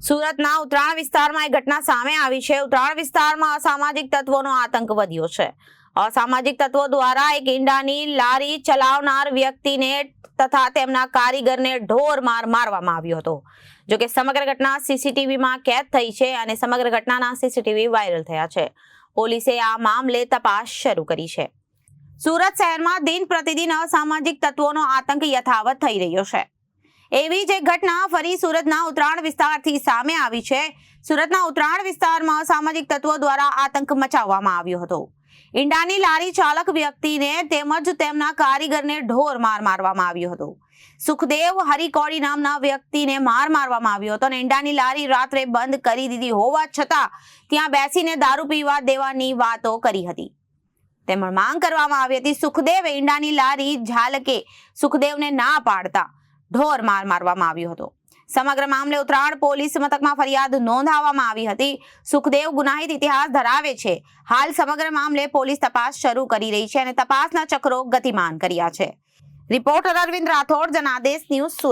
સુરતના ઉત્તરાયણ વિસ્તારમાં એક ઘટના સામે આવી છે. ઉત્તરાયણ વિસ્તારમાં અસામાજિક તત્વોનો આતંક વધ્યો છે. અસામાજિક તત્વો દ્વારા એક ઈંડાની લારી ચલાવનાર વ્યક્તિને તથા તેમના કારીગરને ઢોર માર મારવામાં આવ્યો હતો. જો કે સમગ્ર ઘટના સીસીટીવીમાં કેદ થઈ છે અને સમગ્ર ઘટનાના સીસીટીવી વાયરલ થયા છે. પોલીસે આ મામલે તપાસ શરૂ કરી છે. સુરત શહેરમાં દિન પ્રતિદિન અસામાજિક તત્વોનો આતંક યથાવત થઈ રહ્યો છે. એવી જ એક ઘટના ફરી સુરતના ઉત્તરાયણ વિસ્તારથી સામે આવી છે. સુરતના ઉત્તરાયણ વિસ્તારમાં સામાજિક તત્વો દ્વારા આતંક મચાવવામાં આવ્યો હતો. ઈંડાની લારી ચાલક વ્યક્તિને તેમજ તેમના કારીગરને ઢોર માર મારવામાં આવ્યો હતો. સુખદેવ હરિકોડી નામના વ્યક્તિને માર મારવામાં આવ્યો હતો અને ઈંડાની લારી રાત્રે બંધ કરી દીધી હોવા છતાં ત્યાં બેસીને દારૂ પીવા દેવાની વાતો કરી હતી. તેમજ માંગ કરવામાં આવી હતી, સુખદેવ ઈંડાની લારી ઝાલકે, સુખદેવને ના પાડતા. ઢોર માર મારવામાં આવ્યો હતો. સમગ્ર મામલે ઉત્તરાયણ પોલીસ મથકમાં ફરિયાદ નોંધાવવામાં આવી હતી. સુખદેવ ગુનાહિત ઇતિહાસ ધરાવે છે. હાલ સમગ્ર મામલે પોલીસ તપાસ શરૂ કરી રહી છે અને તપાસના ચક્રો ગતિમાન કર્યા છે. Reporter Arvind Rathod, Janadesh news Surat.